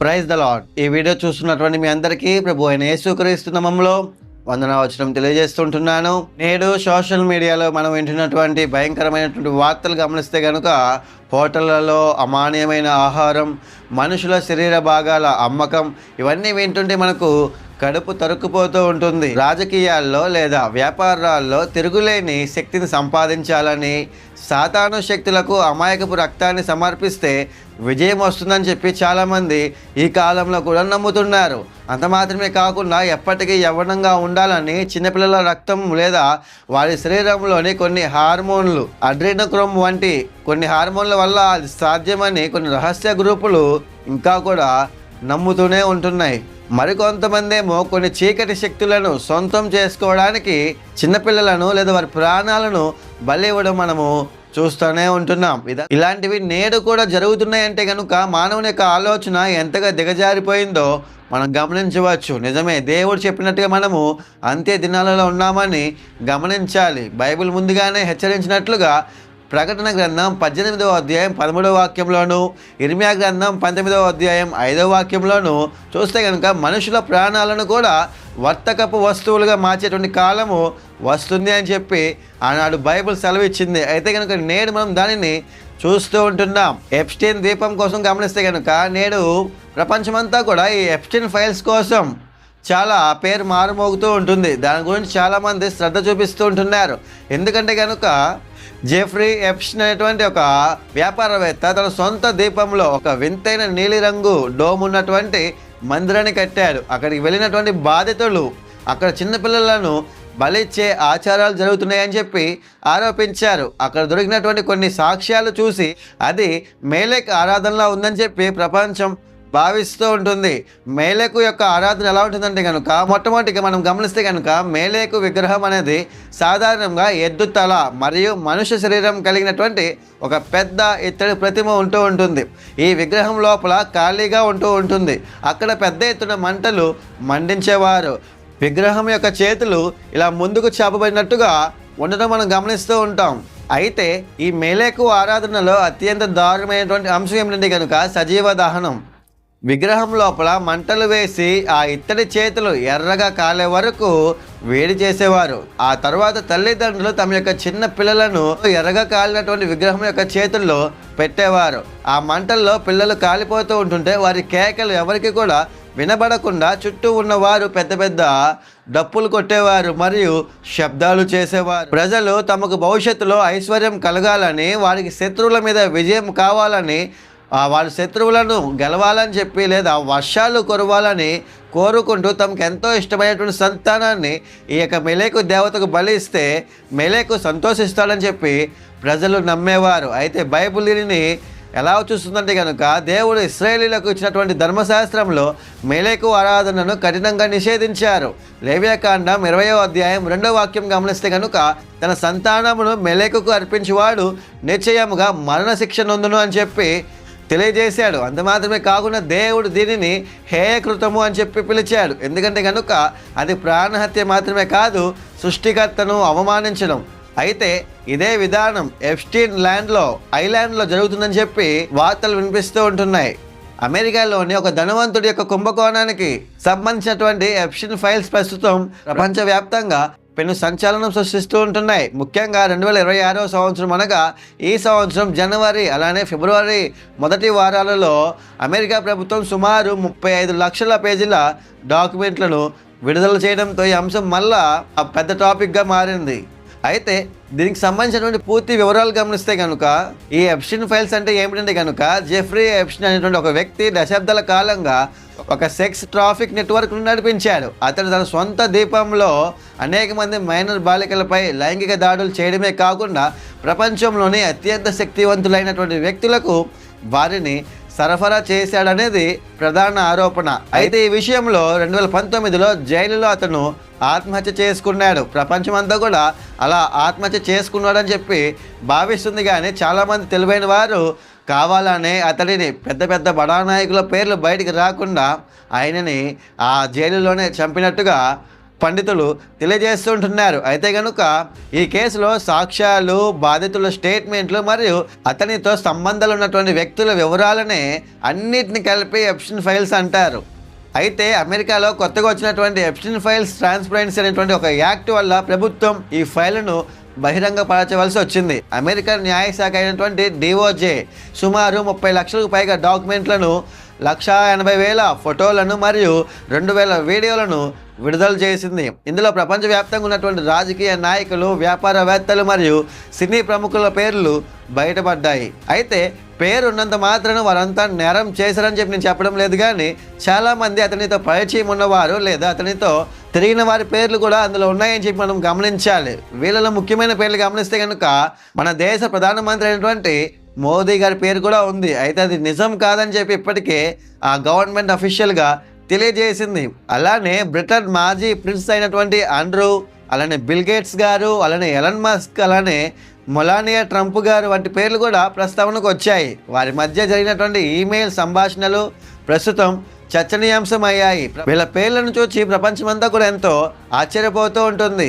Praise the Lord ఈ video చూస్తున్నటువంటి మీ అందరికీ ప్రభు అయిన యేసుక్రీస్తు నామములో వందన వచనం తెలియజేస్తుంటున్నాను. నేడు సోషల్ మీడియాలో మనం వింటున్నటువంటి భయంకరమైనటువంటి వార్తలు గమనిస్తే కనుక హోటళ్ళలో అమాన్యమైన ఆహారం మనుషుల శరీర భాగాల అమ్మకం ఇవన్నీ వింటుంటే మనకు కడుపు తరుక్కుపోతూ ఉంటుంది. రాజకీయాల్లో లేదా వ్యాపారాల్లో తిరుగులేని శక్తిని సంపాదించాలని సాతాను శక్తులకు అమాయకపు రక్తాన్ని సమర్పిస్తే విజయం వస్తుందని చెప్పి చాలామంది ఈ కాలంలో కూడా నమ్ముతున్నారు. అంత మాత్రమే కాకుండా ఎప్పటికీ యవ్వనంగా ఉండాలని చిన్నపిల్లల రక్తం లేదా వారి శరీరంలోని కొన్ని హార్మోన్లు అడ్రినక్రోమ్ వంటి కొన్ని హార్మోన్ల వల్ల అది సాధ్యమని కొన్ని రహస్య గ్రూపులు ఇంకా కూడా నమ్ముతూనే ఉంటున్నాయి. మరికొంతమందేమో కొన్ని చీకటి శక్తులను సొంతం చేసుకోవడానికి చిన్నపిల్లలను లేదా వారి ప్రాణాలను బలి ఇవ్వడం మనము చూస్తూనే ఉంటున్నాం. ఇదా ఇలాంటివి నేడు కూడా జరుగుతున్నాయంటే కనుక మానవుని యొక్క ఆలోచన ఎంతగా దిగజారిపోయిందో మనం గమనించవచ్చు. నిజమే దేవుడు చెప్పినట్టుగా మనము అంత్య దినాలలో ఉన్నామని గమనించాలి. బైబిల్ ముందుగానే హెచ్చరించినట్లుగా ప్రకటన గ్రంథం పద్దెనిమిదవ అధ్యాయం పదమూడవ వాక్యంలోను ఇర్మియా గ్రంథం పంతొమ్మిదవ అధ్యాయం ఐదవ వాక్యంలోను చూస్తే కనుక మనుషుల ప్రాణాలను కూడా వర్తకపు వస్తువులుగా మార్చేటువంటి కాలము వస్తుంది అని చెప్పి ఆనాడు బైబిల్ సెలవిచ్చింది. అయితే కనుక నేడు మనం దానిని చూస్తూ ఉంటున్నాం. ఎప్స్టైన్ ద్వీపం కోసం గమనిస్తే కనుక నేడు ప్రపంచమంతా కూడా ఈ ఎప్స్టైన్ ఫైల్స్ కోసం చాలా పేరు మారుమోగుతూ ఉంటుంది. దాని గురించి చాలామంది శ్రద్ధ చూపిస్తూ ఉంటున్నారు. ఎందుకంటే కనుక జెఫ్రీ ఎప్షన్ అనేటువంటి ఒక వ్యాపారవేత్త తన సొంత దీపంలో ఒక వింతైన నీలిరంగు డోమ్ ఉన్నటువంటి మందిరాన్ని కట్టాడు. అక్కడికి వెళ్ళినటువంటి బాధితులు అక్కడ చిన్నపిల్లలను బలిచ్చే ఆచారాలు జరుగుతున్నాయని చెప్పి ఆరోపించారు. అక్కడ దొరికినటువంటి కొన్ని సాక్ష్యాలు చూసి అది మేలేక్ ఆరాధనలా ఉందని చెప్పి ప్రపంచం భావిస్తూ ఉంటుంది. మేలేకు యొక్క ఆరాధన ఎలా ఉంటుందంటే కనుక మొట్టమొదటిగా మనం గమనిస్తే కనుక మేలేకు విగ్రహం అనేది సాధారణంగా ఎద్దు తల మరియు మనుష్య శరీరం కలిగినటువంటి ఒక పెద్ద ఇత్తడి ప్రతిమ ఉంటూ ఉంటుంది. ఈ విగ్రహం లోపల ఖాళీగా ఉంటూ ఉంటుంది. అక్కడ పెద్ద ఎత్తున మంటలు మండించేవారు. విగ్రహం యొక్క చేతులు ఇలా ముందుకు చాపబడినట్టుగా ఉండడం మనం గమనిస్తూ ఉంటాం. అయితే ఈ మేలేకు ఆరాధనలో అత్యంత దారుణమైనటువంటి అంశం ఏమిటంటే కనుక సజీవ దహనం. విగ్రహం లోపల మంటలు వేసి ఆ ఇత్తడి చేతులు ఎర్రగా కాలే వరకు వేడి చేసేవారు. ఆ తర్వాత తల్లిదండ్రులు తమ యొక్క చిన్న పిల్లలను ఎర్రగా కాలినటువంటి విగ్రహం యొక్క చేతుల్లో పెట్టేవారు. ఆ మంటల్లో పిల్లలు కాలిపోతూ ఉంటుంటే వారి కేకలు ఎవరికి కూడా వినబడకుండా చుట్టూ ఉన్నవారు పెద్ద పెద్ద డప్పులు కొట్టేవారు మరియు శబ్దాలు చేసేవారు. ప్రజలు తమకు భవిష్యత్తులో ఐశ్వర్యం కలగాలని వారికి శత్రువుల మీద విజయం కావాలని ఆ వారి శత్రువులను గెలవాలని చెప్పి లేదా వర్షాలు కురవాలని కోరుకుంటూ తమకు ఎంతో ఇష్టమైనటువంటి సంతానాన్ని ఈ యొక్క మెలేకు దేవతకు బలిస్తే మెలేకు సంతోషిస్తాడని చెప్పి ప్రజలు నమ్మేవారు. అయితే బైబుల్ దీనిని ఎలా చూస్తుందంటే కనుక దేవుడు ఇస్రాయేలీలకు ఇచ్చినటువంటి ధర్మశాస్త్రంలో మేలేకు ఆరాధనను కఠినంగా నిషేధించారు. లేవ్యకాండం ఇరవయో అధ్యాయం రెండో వాక్యం గమనిస్తే కనుక తన సంతానమును మెలేకుకు అర్పించేవాడు నిశ్చయముగా మరణశిక్ష నొందును అని చెప్పి తెలియజేశాడు. అంత మాత్రమే కాకుండా దేవుడు దీనిని హేయకృతము అని చెప్పి పిలిచాడు. ఎందుకంటే కనుక అది ప్రాణహత్య మాత్రమే కాదు సృష్టికర్తను అవమానించడం. అయితే ఇదే విధానం ఎఫ్స్టీన్ ల్యాండ్లో ఐలాండ్లో జరుగుతుందని చెప్పి వార్తలు వినిపిస్తూ ఉంటున్నాయి. అమెరికాలోని ఒక ధనవంతుడి యొక్క కుంభకోణానికి సంబంధించినటువంటి ఎఫ్స్టీన్ ఫైల్స్ ప్రస్తుతం ప్రపంచవ్యాప్తంగా పెను సంచలనం సృష్టిస్తూ ఉంటున్నాయి. ముఖ్యంగా రెండు వేల ఇరవై ఆరో సంవత్సరం అనగా ఈ సంవత్సరం జనవరి అలానే ఫిబ్రవరి మొదటి వారాలలో అమెరికా ప్రభుత్వం సుమారు ముప్పై ఐదు లక్షల పేజీల డాక్యుమెంట్లను విడుదల చేయడంతో ఈ అంశం మళ్ళా పెద్ద టాపిక్గా మారింది. అయితే దీనికి సంబంధించినటువంటి పూర్తి వివరాలు గమనిస్తే కనుక ఈ ఎప్షన్ ఫైల్స్ అంటే ఏమిటంటే కనుక జెఫ్రీ ఎప్షన్ అనేటువంటి ఒక వ్యక్తి దశాబ్దాల కాలంగా ఒక సెక్స్ ట్రాఫిక్ నెట్వర్క్ను నడిపించాడు. అతడు తన సొంత దీపంలో అనేక మంది మైనర్ బాలికలపై లైంగిక దాడులు చేయడమే కాకుండా ప్రపంచంలోని అత్యంత శక్తివంతులైనటువంటి వ్యక్తులకు వారిని సరఫరా చేశాడనేది ప్రధాన ఆరోపణ. అయితే ఈ విషయంలో రెండు వేల పంతొమ్మిదిలో జైలులో అతను ఆత్మహత్య చేసుకున్నాడు. ప్రపంచమంతా కూడా అలా ఆత్మహత్య చేసుకున్నాడని చెప్పి భావిస్తుంది కానీ చాలామంది తెలివైన వారు కావాలనే అతడిని పెద్ద పెద్ద బడా నాయకుల పేర్లు బయటికి రాకుండా ఆయనని ఆ జైలులోనే చంపినట్టుగా పండితులు తెలియజేస్తుంటున్నారు. అయితే కనుక ఈ కేసులో సాక్ష్యాలు బాధితుల స్టేట్మెంట్లు మరియు అతనితో సంబంధాలు ఉన్నటువంటి వ్యక్తుల వివరాలనే అన్నిటిని కలిపి ఎప్షన్ ఫైల్స్ అంటారు. అయితే అమెరికాలో కొత్తగా వచ్చినటువంటి ఎప్షన్ ఫైల్స్ ట్రాన్స్పరెన్సీ అనేటువంటి ఒక యాక్ట్ వల్ల ప్రభుత్వం ఈ ఫైల్ను బహిరంగపరచవలసి వచ్చింది. అమెరికన్ న్యాయశాఖ అయినటువంటి డిఓజే సుమారు ముప్పై లక్షలకు పైగా డాక్యుమెంట్లను లక్షా ఎనభై వేల ఫోటోలను మరియు రెండు వేల వీడియోలను విడుదల చేసింది. ఇందులో ప్రపంచవ్యాప్తంగా ఉన్నటువంటి రాజకీయ నాయకులు వ్యాపారవేత్తలు మరియు సినీ ప్రముఖుల పేర్లు బయటపడ్డాయి. అయితే పేరు ఉన్నంత మాత్రం వారంతా నేరం చేశారని చెప్పి నేను చెప్పడం లేదు కానీ చాలామంది అతనితో పరిచయం ఉన్నవారు లేదా అతనితో తిరిగిన వారి పేర్లు కూడా అందులో ఉన్నాయని చెప్పి మనం గమనించాలి. వీళ్ళలో ముఖ్యమైన పేర్లు గమనిస్తే కనుక మన దేశ ప్రధానమంత్రి అయినటువంటి మోదీ గారి పేరు కూడా ఉంది. అయితే అది నిజం కాదని చెప్పి ఇప్పటికే ఆ గవర్నమెంట్ అఫీషియల్గా తెలియజేసింది. అలానే బ్రిటన్ మాజీ ప్రిన్స్ అయినటువంటి ఆండ్రూ అలానే బిల్ గేట్స్ గారు అలానే ఎలన్ మస్క్ అలానే మొలానియా ట్రంప్ గారు వంటి పేర్లు కూడా ప్రస్తావనకు వచ్చాయి. వారి మధ్య జరిగినటువంటి ఈమెయిల్ సంభాషణలు ప్రస్తుతం చర్చనీయాంశం అయ్యాయి వీళ్ళ పేర్లను చూసి ప్రపంచమంతా కూడా ఎంతో ఆశ్చర్యపోతూ ఉంటుంది.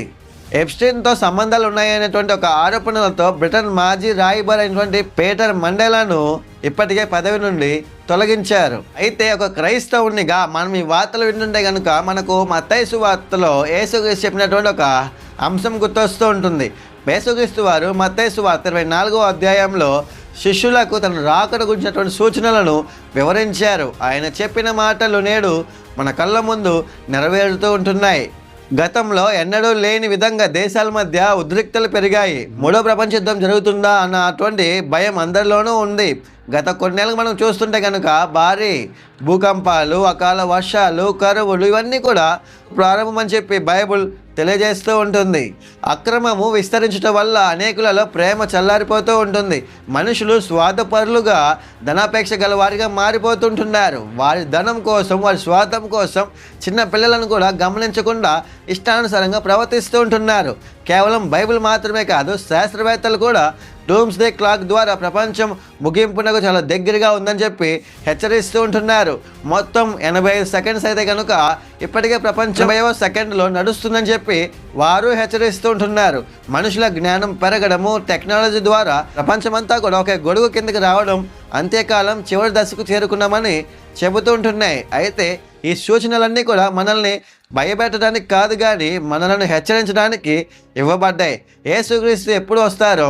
ఎప్స్టీన్తో సంబంధాలు ఉన్నాయనేటువంటి ఒక ఆరోపణలతో బ్రిటన్ మాజీ రాయిబార్ అయినటువంటి పీటర్ మండేలాను ఇప్పటికే పదవి నుండి తొలగించారు. అయితే ఒక క్రైస్తవునిగా మనం ఈ వార్తలు వింటుంటే కనుక మనకు మత్తైసు వార్తలో యేసుక్రీస్తు చెప్పినటువంటి ఒక అంశం గుర్తొస్తూ ఉంటుంది. యేసుక్రీస్తు వారు మత్తైసు వార్త ఇరవై నాలుగో అధ్యాయంలో శిష్యులకు తన రాకడ గురించినటువంటి సూచనలను వివరించారు. ఆయన చెప్పిన మాటలు నేడు మన కళ్ళ ముందు నెరవేరుతూ ఉంటున్నాయి. గతంలో ఎన్నడూ లేని విధంగా దేశాల మధ్య ఉద్రిక్తలు పెరిగాయి. మూడో ప్రపంచ యుద్ధం జరుగుతుందా అన్న అటువంటి భయం అందరిలోనూ ఉంది. గత కొన్నేళ్ళకు మనం చూస్తుంటే కనుక భారీ భూకంపాలు అకాల వర్షాలు కరువులు ఇవన్నీ కూడా ప్రారంభమని చెప్పి బైబుల్ తెలియజేస్తూ ఉంటుంది. అక్రమము విస్తరించడం వల్ల అనేకులలో ప్రేమ చల్లారిపోతూ ఉంటుంది. మనుషులు స్వార్థపరులుగా ధనాపేక్ష గల వారిగా మారిపోతుంటున్నారు. వారి ధనం కోసం వారి స్వార్థం కోసం చిన్న పిల్లలను కూడా గమనించకుండా ఇష్టానుసారంగా ప్రవర్తిస్తూ ఉంటున్నారు. కేవలం బైబిల్ మాత్రమే కాదు శాస్త్రవేత్తలు కూడా డూమ్స్ డే క్లాక్ ద్వారా ప్రపంచం ముగింపునకు చాలా దగ్గరగా ఉందని చెప్పి హెచ్చరిస్తూ ఉంటున్నారు. మొత్తం ఎనభై ఐదు సెకండ్స్ అయితే కనుక ఇప్పటికే ప్రపంచం సెకండ్లో నడుస్తుందని చెప్పి వారు హెచ్చరిస్తూ ఉంటున్నారు. మనుషుల జ్ఞానం పెరగడము టెక్నాలజీ ద్వారా ప్రపంచమంతా కూడా ఒక గొడుగు కిందకి రావడం అంతేకాలం చివరి దశకు చేరుకున్నామని చెబుతూ ఉంటున్నాయి. అయితే ఈ సూచనలన్నీ కూడా మనల్ని భయపెట్టడానికి కాదు కానీ మనలను హెచ్చరించడానికి ఇవ్వబడ్డాయి. యేసుక్రీస్తు ఎప్పుడు వస్తారో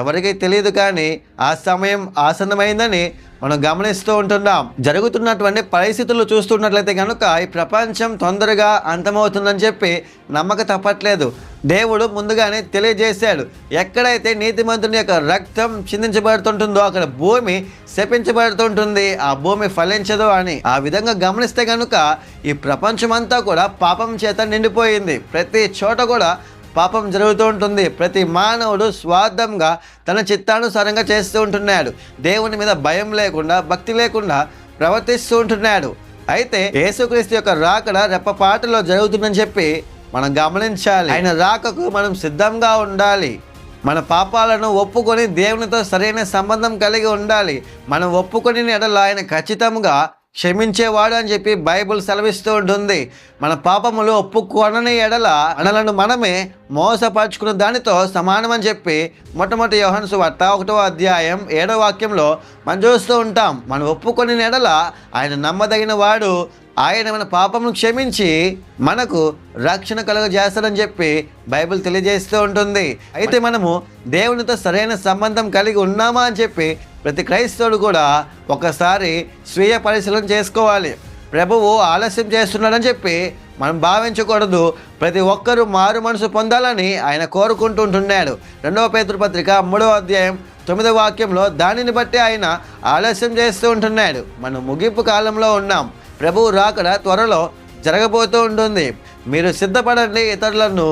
ఎవరికీ తెలియదు కానీ ఆ సమయం ఆసన్నమైందని మనం గమనిస్తూ ఉంటున్నాం. జరుగుతున్నటువంటి పరిస్థితులు చూస్తున్నట్లయితే కనుక ఈ ప్రపంచం తొందరగా అంతమవుతుందని చెప్పి నమ్మక తప్పట్లేదు దేవుడు ముందుగానే తెలియజేశాడు. ఎక్కడైతే నీతిమంతుని యొక్క రక్తం చిందించబడుతుంటుందో అక్కడ భూమి శపించబడుతుంటుంది. ఆ భూమి ఫలించదు అని. ఆ విధంగా గమనిస్తే కనుక ఈ ప్రపంచమంతా కూడా పాపం చేత నిండిపోయింది. ప్రతి చోట కూడా పాపం జరుగుతూ ఉంటుంది. ప్రతి మానవుడు స్వార్థంగా తన చిత్తానుసారంగా చేస్తూ ఉంటున్నాడు. దేవుని మీద భయం లేకుండా భక్తి లేకుండా ప్రవర్తిస్తూ ఉంటున్నాడు. అయితే యేసుక్రీస్తు యొక్క రాకడ రెప్పపాటలో జరుగుతుందని చెప్పి మనం గమనించాలి. ఆయన రాకకు మనం సిద్ధంగా ఉండాలి. మన పాపాలను ఒప్పుకొని దేవునితో సరైన సంబంధం కలిగి ఉండాలి. మనం ఒప్పుకొని ఎడల ఆయన ఖచ్చితంగా క్షమించేవాడు అని చెప్పి బైబుల్ సెలవిస్తూ ఉంటుంది. మన పాపములు ఒప్పుకొనని ఎడల అనలను మనమే మోసపరుచుకున్న దానితో సమానం అని చెప్పి మొట్టమొదటి యోహన్సు వార్త ఒకటో అధ్యాయం ఏడో వాక్యంలో మనం చూస్తూ ఉంటాం. మనం ఒప్పుకొని ఎడల ఆయన నమ్మదగిన వాడు ఆయన మన పాపమును క్షమించి మనకు రక్షణ కలుగజేస్తాడని చెప్పి బైబిల్ తెలియజేస్తూ ఉంటుంది. అయితే మనము దేవునితో సరైన సంబంధం కలిగి ఉన్నామా అని చెప్పి ప్రతి క్రైస్తవుడు కూడా ఒకసారి స్వీయ పరిశీలన చేసుకోవాలి. ప్రభువు ఆలస్యం చేస్తున్నాడని చెప్పి మనం భావించకూడదు. ప్రతి ఒక్కరూ మారు మనసు పొందాలని ఆయన కోరుకుంటుంటున్నాడు రెండవ పేతృపత్రిక మూడవ అధ్యాయం తొమ్మిదవ వాక్యంలో దానిని బట్టి ఆయన ఆలస్యం చేస్తూ ఉంటున్నాడు. మనం ముగింపు కాలంలో ఉన్నాం. ప్రభువు రాకడ త్వరలో జరగబోతూ ఉంటుంది. మీరు సిద్ధపడండి ఇతరులను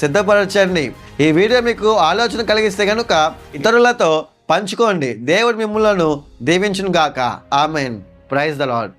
సిద్ధపరచండి. ఈ వీడియో మీకు ఆలోచన కలిగిస్తే కనుక ఇతరులతో పంచుకోండి. దేవుడు మిమ్మలను దీవించును గాక ఆమెన్. Praise the lord